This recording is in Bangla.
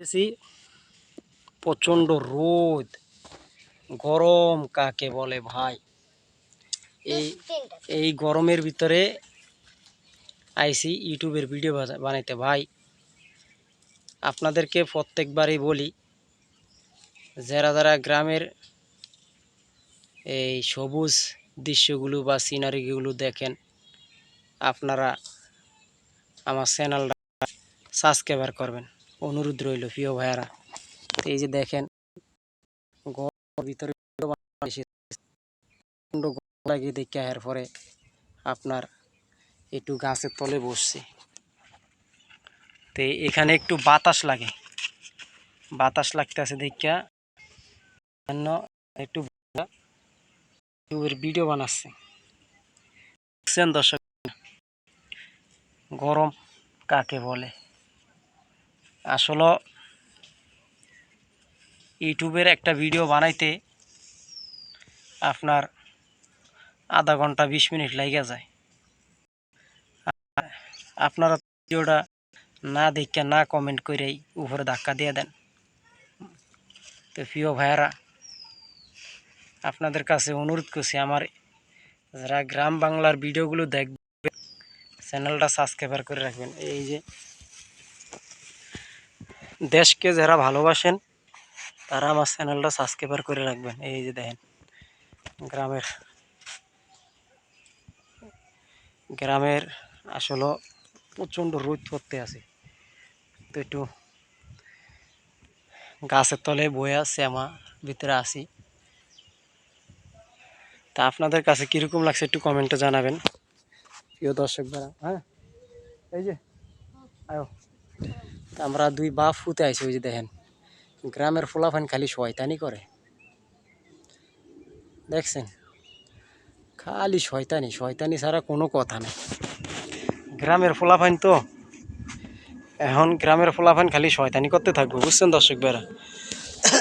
এসি প্রচণ্ড রোদ, গরম কাকে বলে ভাই? এই এই গরমের ভিতরে আইসি ইউটিউবের ভিডিও বানাইতে ভাই। আপনাদেরকে প্রত্যেকবারই বলি, যারা যারা গ্রামের এই সবুজ দৃশ্যগুলো বা সিনারিগুলো দেখেন, আপনারা আমার চ্যানেলটা সাবস্ক্রাইবার করবেন। অনুরোধ রইল, প্রিয় ভাইয়ারা। এই যে দেখেন গরমের ভিতরে video বানাইছি। প্রচণ্ড গরম লাগে দেখে পরে আপনার একটু গাছের তলে বসছে। তো এখানে একটু বাতাস লাগে। বাতাস লাগতেছে দেখা জন্য একটু ইউটিউবের ভিডিও বানাচ্ছে। দর্শক, গরম কাকে বলে? আসলে ইউটিউবের একটা ভিডিও বানাইতে আপনার আধা ঘণ্টা বিশ মিনিট লাগে যায়। আপনারা ভিডিওটা না দেখে না কমেন্ট করেই উপরে ধাক্কা দিয়ে দেন। তো প্রিয় ভাইয়ারা, আপনাদের কাছে অনুরোধ করছি আমার যারা গ্রাম বাংলার ভিডিওগুলো দেখবে চ্যানেলটা সাবস্ক্রাইবার করে রাখবেন। এই যে দেশকে যারা ভালোবাসেন, তারা আমার চ্যানেলটা সাবস্ক্রাইবার করে রাখবেন। এই যে দেখেন, গ্রামের গ্রামের আসলে প্রচণ্ড রোদ করতে আছে। তো একটু গাছের তলে বয়ে আছে, আমার ভিতরে আসি তা আপনাদের কাছে কীরকম লাগছে একটু কমেন্টে জানাবেন। প্রিয় দর্শক হ্যাঁ? এই যে, আয়ো। তা আমরা দুই বাপ ফুতে আইসি ওই যে দেখেন, গ্রামের ফোলাফান খালি শয়তানি করে। দেখছেন? খালি শয়তানি শয়তানি ছাড়া কোনো কথা নেই। গ্রামের ফোলাফান তো, এখন গ্রামের ফোলাফান খালি শয়তানি করতে থাকব, বুঝছেন দর্শক বেড়া